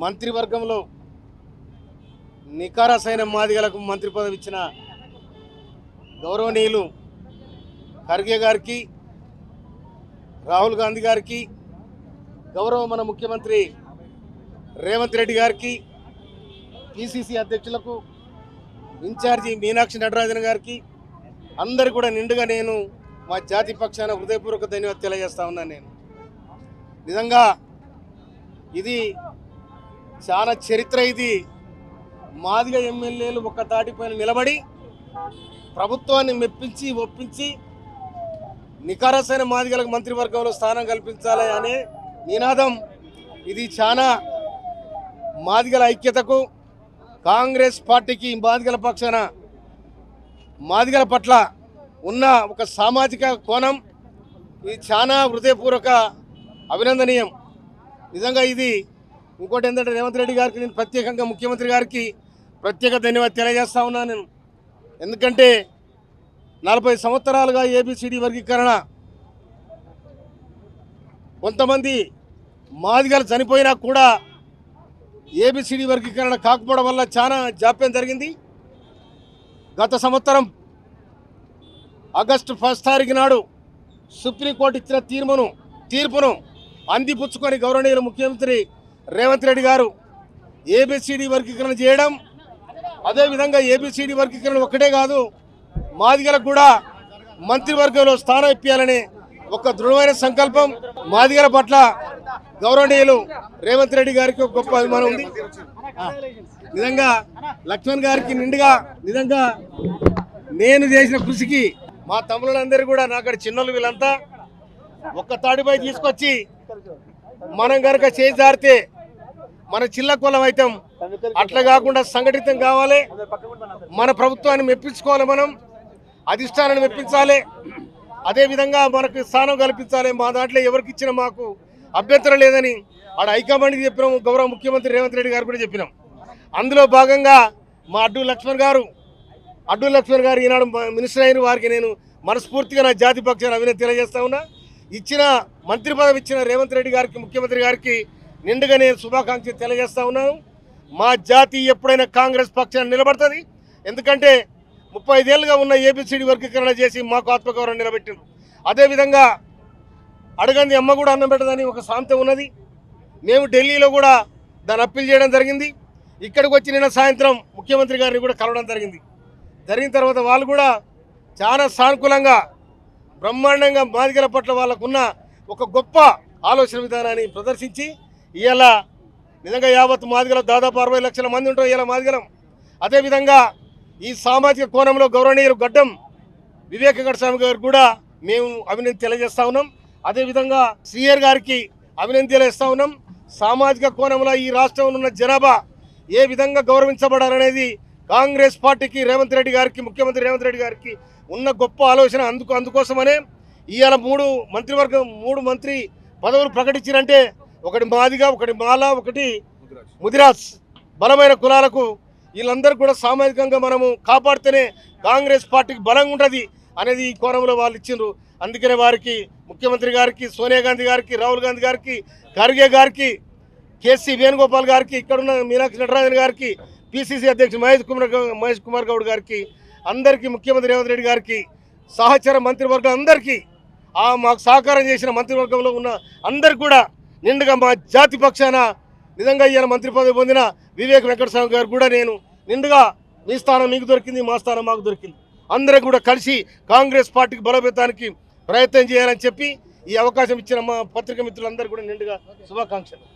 మంత్రివర్గంలో నికారసైన మాదిగలకు మంత్రి పదవి ఇచ్చిన గౌరవనీయులు ఖర్గే గారికి రాహుల్ గాంధీ గారికి గౌరవ మన ముఖ్యమంత్రి రేవంత్ రెడ్డి గారికి పిసిసి అధ్యక్షులకు ఇన్ఛార్జి మీనాక్షి నటరాజన్ గారికి అందరు కూడా నిండుగా నేను మా జాతి పక్షాన హృదయపూర్వక ధన్యవాదాలు తెలియజేస్తా ఉన్నాను నేను. నిజంగా ఇది చాలా చరిత్ర ఇది. మాదిగ ఎమ్మెల్యేలు ఒక్క తాటిపైన నిలబడి ప్రభుత్వాన్ని మెప్పించి ఒప్పించి నికారసైన మాదిగలకు మంత్రివర్గంలో స్థానం కల్పించాలి అనే నినాదం. ఇది చాలా మాదిగల ఐక్యతకు కాంగ్రెస్ పార్టీకి మాదిగల పక్షాన మాదిగల పట్ల ఉన్న ఒక సామాజిక కోణం ఇది చాలా హృదయపూర్వక అభినందనీయం. నిజంగా ఇది ఇంకోటి ఏంటంటే రేవంత్ రెడ్డి గారికి నేను ప్రత్యేకంగా ముఖ్యమంత్రి గారికి ప్రత్యేక ధన్యవాదాలు తెలియజేస్తా ఉన్నాను నేను. ఎందుకంటే నలభై సంవత్సరాలుగా ఏబిసిడి వర్గీకరణ కొంతమంది మాదిగలు చనిపోయినా కూడా ఏబిసిడి వర్గీకరణ కాకపోవడం వల్ల చాలా జాప్యం జరిగింది. గత సంవత్సరం ఆగస్టు ఫస్ట్ తారీఖు నాడు సుప్రీంకోర్టు ఇచ్చిన తీర్పును తీర్పును అందిపుచ్చుకొని గౌరవనీయులు ముఖ్యమంత్రి రేవంత్ రెడ్డి గారు ఏబిసిడి వర్గీకరణ చేయడం అదేవిధంగా ఏబిసిడి వర్గీకరణ ఒక్కటే కాదు మాదిగలకు కూడా మంత్రివర్గంలో స్థానం ఇప్పించాలని ఒక దృఢమైన సంకల్పం మాదిగల పట్ల గౌరవనీయులు రేవంత్ రెడ్డి గారికి ఒక గొప్ప అభిమానం ఉంది. నిజంగా లక్ష్మణ్ గారికి నిండుగా నిజంగా నేను చేసిన కృషికి మా తమ్ముళ్ళందరూ కూడా నాకడ చిన్నలు వీళ్ళంతా ఒక్క తాడిపై తీసుకొచ్చి మనం కనుక చేసి జారితే మన చిల్ల కులం అయితే అట్లా కాకుండా సంఘటితం కావాలి. మన ప్రభుత్వాన్ని మెప్పించుకోవాలి మనం. అధిష్టానాన్ని మెప్పించాలి. అదేవిధంగా మనకు స్థానం కల్పించాలి. మా దాంట్లో ఎవరికి ఇచ్చినా మాకు అభ్యంతరం లేదని ఆడ హైకమాండ్కి చెప్పినాం. గౌరవ ముఖ్యమంత్రి రేవంత్ రెడ్డి గారు కూడా చెప్పినాం. అందులో భాగంగా మా అడ్డు లక్ష్మణ్ గారు అడ్డు లక్ష్మణ్ గారు ఈనాడు మినిస్టర్ అయిన వారికి నేను మనస్ఫూర్తిగా నా జాతి పక్షాన్ని అభినందన తెలియజేస్తా ఉన్నా. ఇచ్చిన మంత్రి పదవి ఇచ్చిన రేవంత్ రెడ్డి గారికి ముఖ్యమంత్రి గారికి నిండుగా నేను శుభాకాంక్షలు తెలియజేస్తా ఉన్నాను. మా జాతి ఎప్పుడైనా కాంగ్రెస్ పక్షాన్ని నిలబడుతుంది? ఎందుకంటే ముప్పై ఐదేళ్ళుగా ఉన్న ఏబిసిడి వర్గీకరణ చేసి మాకు ఆత్మగౌరవం నిలబెట్టింది అదేవిధంగా అడగంది అమ్మ కూడా అన్నం పెట్టదని ఒక సాంతం ఉన్నది. మేము ఢిల్లీలో కూడా దాన్ని అప్పీల్ చేయడం జరిగింది. ఇక్కడికి వచ్చి నిన్న సాయంత్రం ముఖ్యమంత్రి గారిని కూడా కలవడం జరిగింది. జరిగిన తర్వాత వాళ్ళు కూడా చాలా సానుకూలంగా బ్రహ్మాండంగా బాధికల పట్ల వాళ్ళకున్న ఒక గొప్ప ఆలోచన విధానాన్ని ప్రదర్శించి ఇవాళ నిజంగా యావత్ మాదిగల దాదాపు అరవై లక్షల మంది ఉంటాం ఇలా మాదిగలం. అదేవిధంగా ఈ సామాజిక కోణంలో గౌరవనీయులు గడ్డం వివేకగడ్ స్వామి గారు కూడా మేము అభినంది తెలియజేస్తా ఉన్నాం. అదేవిధంగా శ్రీయర్ గారికి అభినంది తెలియజేస్తా ఉన్నాం. సామాజిక కోణంలో ఈ రాష్ట్రంలో ఉన్న జనాభా ఏ విధంగా గౌరవించబడాలనేది కాంగ్రెస్ పార్టీకి రేవంత్ రెడ్డి గారికి ముఖ్యమంత్రి రేవంత్ రెడ్డి గారికి ఉన్న గొప్ప ఆలోచన అందుకు అందుకోసమనే ఇవాళ మూడు మంత్రివర్గం మూడు మంత్రి పదవులు ప్రకటించారంటే ఒకటి మాదిగా ఒకటి మాల ఒకటి ముదిరాజ్. బలమైన కులాలకు వీళ్ళందరూ కూడా సామాజికంగా మనము కాపాడితేనే కాంగ్రెస్ పార్టీకి బలంగా ఉంటుంది అనేది ఈ కోణంలో వాళ్ళు ఇచ్చిండ్రు. అందుకనే వారికి ముఖ్యమంత్రి గారికి సోనియా గాంధీ గారికి రాహుల్ గాంధీ గారికి ఖర్గే గారికి కేసీ వేణుగోపాల్ గారికి ఇక్కడున్న మీనాక్షి నటరాజన్ గారికి పిసిసి అధ్యక్షుడు మహేష్ కుమార్ మహేష్ కుమార్ గౌడ్ గారికి అందరికీ ముఖ్యమంత్రి రేవంత్ రెడ్డి గారికి సహచర మంత్రివర్గం అందరికీ ఆ మాకు సహకారం చేసిన మంత్రివర్గంలో ఉన్న అందరికి కూడా నిండుగా మా జాతి పక్షాన నిజంగా ఈయన మంత్రి పదవి పొందిన వివేక్ వెంకటస్వామి గారు కూడా నేను నిండుగా మీ స్థానం మీకు దొరికింది మా స్థానం మాకు దొరికింది. అందరూ కూడా కలిసి కాంగ్రెస్ పార్టీకి బలోపేతానికి ప్రయత్నం చేయాలని చెప్పి ఈ అవకాశం ఇచ్చిన మా పత్రిక మిత్రులందరూ కూడా నిండుగా శుభాకాంక్షలు.